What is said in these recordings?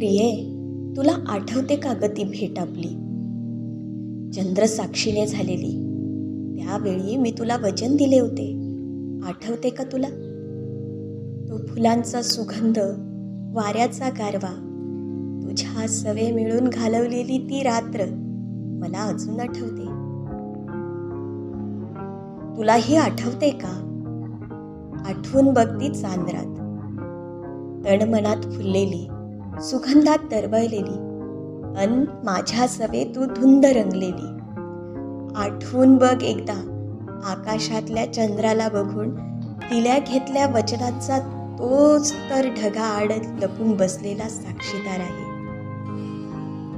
प्रिये तुला आठवते का ग ती भेट आपली? चंद्र साक्षीने झालेली. त्यावेळी मी तुला वचन दिले होते. आठवते का तुला? तो फुलांचा सुगंध वाऱ्याचा गारवा तुझ्या सवे मिळून घालवलेली ती रात्र मला अजून आठवते. तुलाही आठवते का? आठवून बघ ती चांदरात. तण मनात फुललेली सुगंधात तरबळलेली अन माझ्या सवे तू धुंद रंगलेली. आठवून बघ एकदा आकाशातल्या चंद्राला बघून तिल्या घेतल्या वचनाचा तोच तर ढगा आड लपून बसलेला साक्षीदार आहे.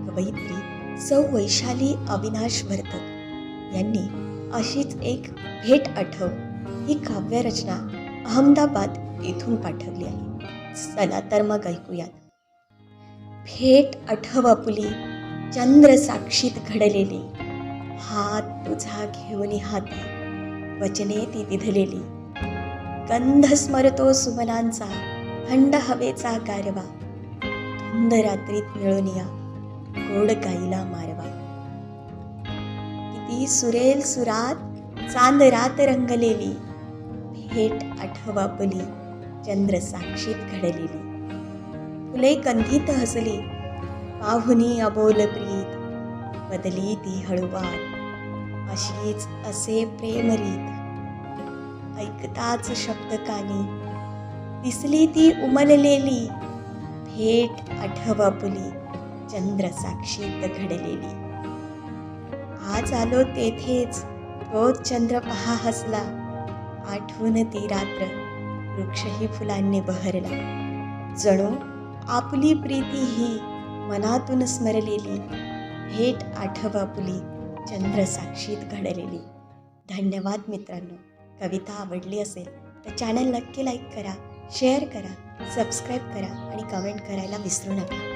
कवयित्री सौ वैशाली अविनाश भरतक यांनी अशीच एक भेट आठव ही काव्यरचना अहमदाबाद येथून पाठवली आहे. चला तर मग ऐकूयात. थेट आठवापुली चंद्रसाक्षीत चंद्र साक्षीत घडलेली. हात तुझा घेऊन हाती वचने ती विधलेली. गंध स्मरतो सुमनांचा थंड हवेचा गारवा. धुंद रात्रीत मिळून या गोड गाईला मारवा. किती सुरेल सुरात चांद रात रंगलेली. भेट आठवापली चंद्र साक्षीत घडलेली. फुले कंधित हसली. पाहुनी अबोल प्रीत बदली ती हळुवार. अशीच असे प्रेमरीत ऐकताच शब्द कानी. दिसली ती उमललेली. भेट आठवापुली. चंद्र साक्षीत घडलेली. आज आलो तेथेच. रोज चंद्र पहा हसला. आठवून ती रात्र. वृक्षही फुलांनी बहरला. जणू आपली प्रीती ही मनातून स्मरलेली. भेट आठवापुली चंद्र साक्षीत घडलेली. धन्यवाद मित्रांनो. कविता आवडली असेल तर चॅनल नक्की लाईक करा शेअर करा सबस्क्राईब करा आणि कमेंट करायला विसरू नका.